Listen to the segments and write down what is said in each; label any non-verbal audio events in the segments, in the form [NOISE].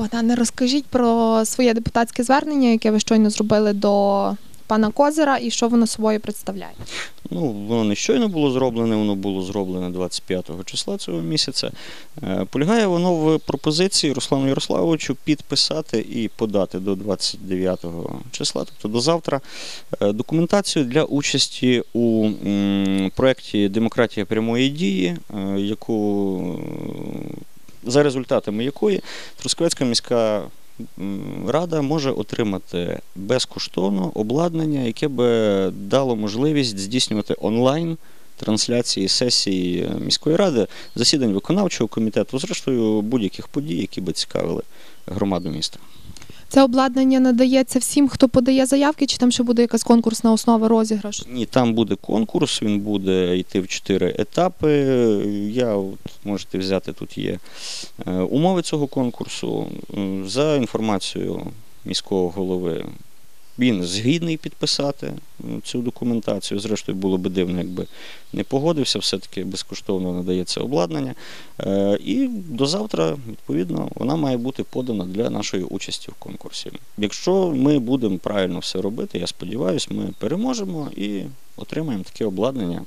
Богдане, розкажіть про своє депутатське звернення, яке ви щойно зробили до пана Козира, і що воно собою представляє. Ну, воно не щойно було зроблене, воно було зроблене 25 числа цього місяця. Е, Полягає воно в пропозиції Руслану Ярославовичу підписати і подати до 29 числа, тобто до завтра, е, документацію для участі у проєкті Демократія прямої дії, е, яку за результатами якої Трускавецька міська рада може отримати безкоштовно обладнання, яке би дало можливість здійснювати онлайн трансляції сесії міської ради, засідань виконавчого комітету, зрештою будь-яких подій, які би цікавили громаду міста. Це обладнання надається всім, хто подає заявки, чи там ще буде якась конкурсна основа розіграш? Ні, там буде конкурс, він буде йти в чотири етапи. Я от, можете взяти тут є е, умови цього конкурсу. За інформацією міського голови, він згідний підписати цю документацію. Зрештою, було би дивно, якби не погодився, все-таки безкоштовно надається обладнання. Е, І до завтра, відповідно, вона має бути подана для нашої участі в конкурсі. Якщо ми будемо правильно все робити, я сподіваюся, ми переможемо і отримаємо таке обладнання.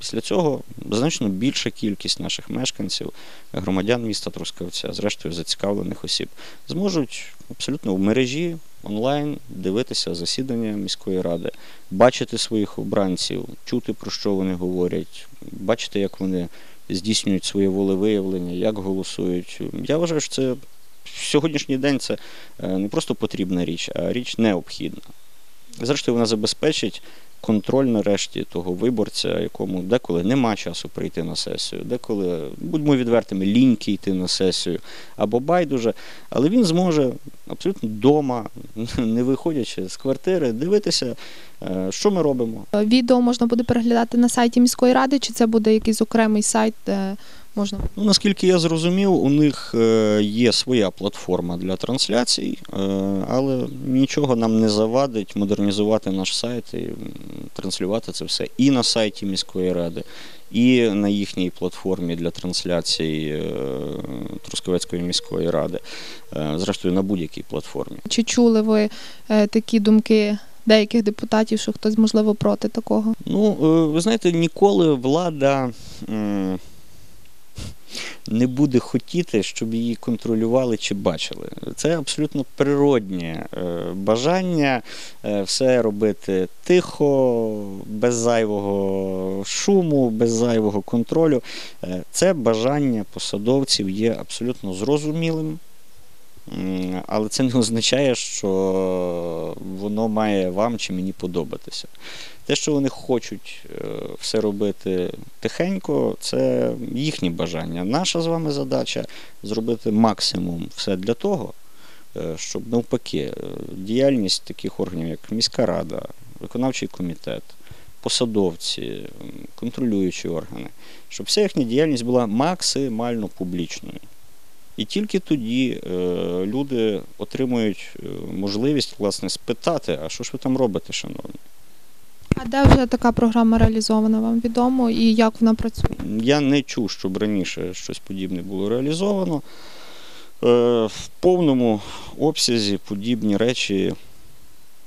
Після цього значно більша кількість наших мешканців, громадян міста Трускавця, зрештою зацікавлених осіб, зможуть абсолютно в мережі онлайн дивитися засідання міської ради, бачити своїх обранців, чути про що вони говорять, бачити, як вони здійснюють своє волевиявлення, як голосують. Я вважаю, що це в сьогоднішній день це е, не просто потрібна річ, а річ необхідна. Зрештою, вона забезпечить контроль нарешті того виборця, якому деколи нема часу прийти на сесію, деколи, будьмо відвертими, ліньки йти на сесію або байдуже, але він зможе абсолютно вдома, [LAUGHS] не виходячи з квартири, дивитися, е, що ми робимо. Відео можна буде переглядати на сайті міської ради, чи це буде якийсь окремий сайт, де можна Ну, наскільки я зрозумів, у них е, є своя платформа для трансляцій, е, але нічого нам не завадить модернізувати наш сайт і транслювати це все і на сайті міської ради, і на їхній платформі для трансляцій е, Трускавецької міської ради, зрештою на будь-якій платформі. чи чули ви такі думки деяких депутатів, що хтось можливо проти такого? Ну, ви знаєте, ніколи влада не буде хотіти, щоб її контролювали чи бачили. Це абсолютно природнє е, бажання е, все робити тихо, без зайвого шуму, без зайвого контролю. Е, Це бажання посадовців є абсолютно зрозумілим. Але це не означає, що воно має вам чи мені подобатися. Те, що вони хочуть е, все робити тихенько, це їхнє бажання. Наша з вами задача зробити максимум все для того, е, щоб навпаки е, діяльність таких органів, як міська рада, виконавчий комітет, посадовці, контролюючі органи, щоб вся їхня діяльність була максимально публічною. І тільки тоді е, люди отримують е, можливість власне спитати, а що ж ви там робите, шановні? А де вже така програма реалізована, вам відомо і як вона працює? Я не чув, щоб раніше щось подібне було реалізовано. Е, В повному обсязі подібні речі,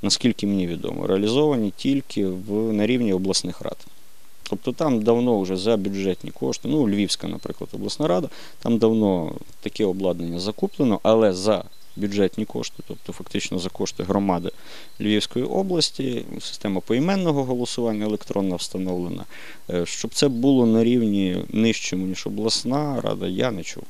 наскільки мені відомо, реалізовані тільки в, на рівні обласних рад. Тобто там давно вже за бюджетні кошти, ну, Львівська, наприклад, обласна рада, там давно таке обладнання закуплено, але за бюджетні кошти, тобто фактично за кошти громади Львівської області, система поіменного голосування електронна встановлена. Е, Щоб це було на рівні нижчому, ніж обласна рада, я не чув.